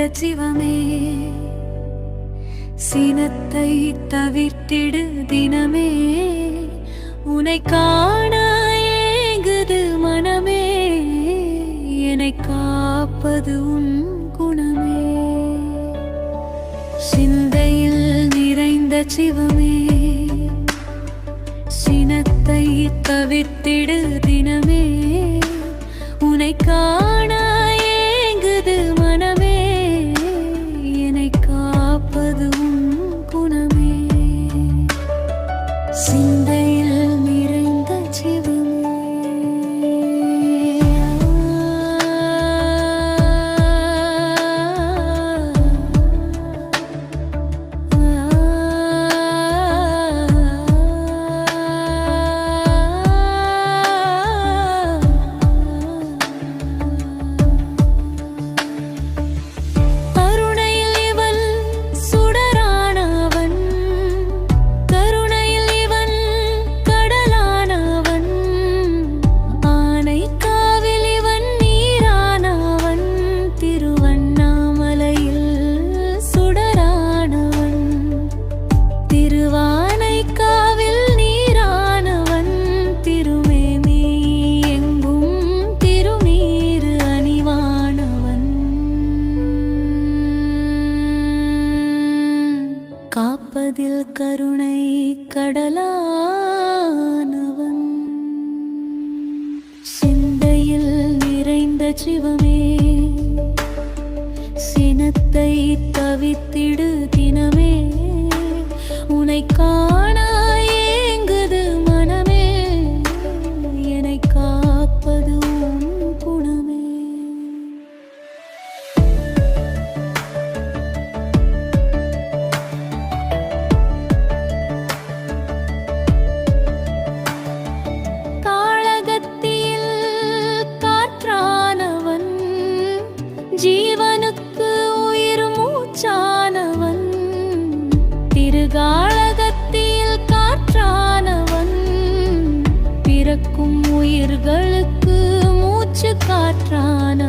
சிந்தையில் சிவமே. சினத்தை தவிர்த்திடு தினமே. உனை காண ஏங்குது மனமே. என்னை காப்பது உன் குணமே. சிந்தையில் நிறைந்த சிவமே. சினத்தை தவிர்த்திடு தினமே. உனை காண சிந்தையில் நிறைந்த அதில் கருணை கடலானவன். சிந்தையில் நிறைந்த சிவமே சினத்தை தவித்திடு தினமே. உனை காண உயிர்களுக்கு மூச்சு காற்றான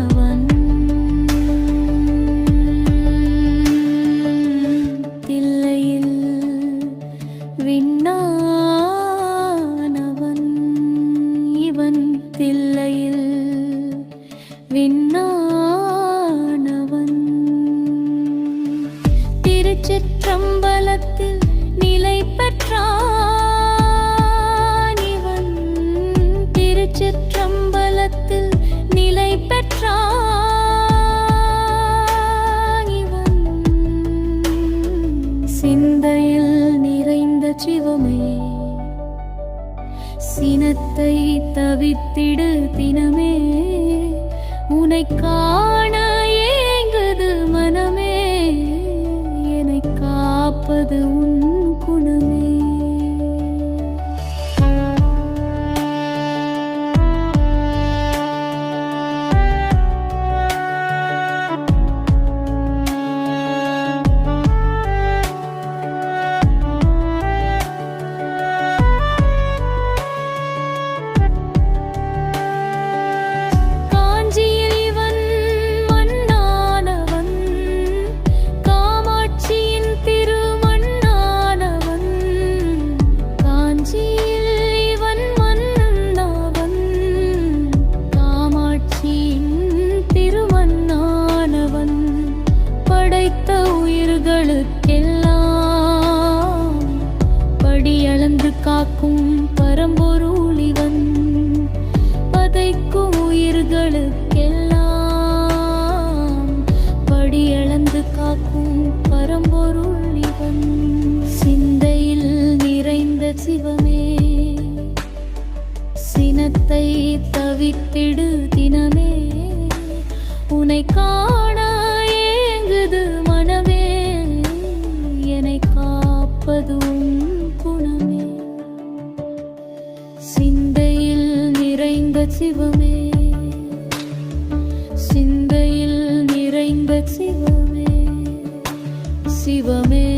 சிந்தையில் நிறைந்த சிவமே. சினத்தை தவித்திடு தினமே. உனை காண ஏங்குது மனமே. என்னை காப்பது உன் தவித்திடு தினமே. உனை காண ஏங்குது மனமே. என்னை காப்பது குணமே. சிந்தையில் நிறைந்த சிவமே. சிந்தையில் நிறைந்த சிவமே. சிவமே.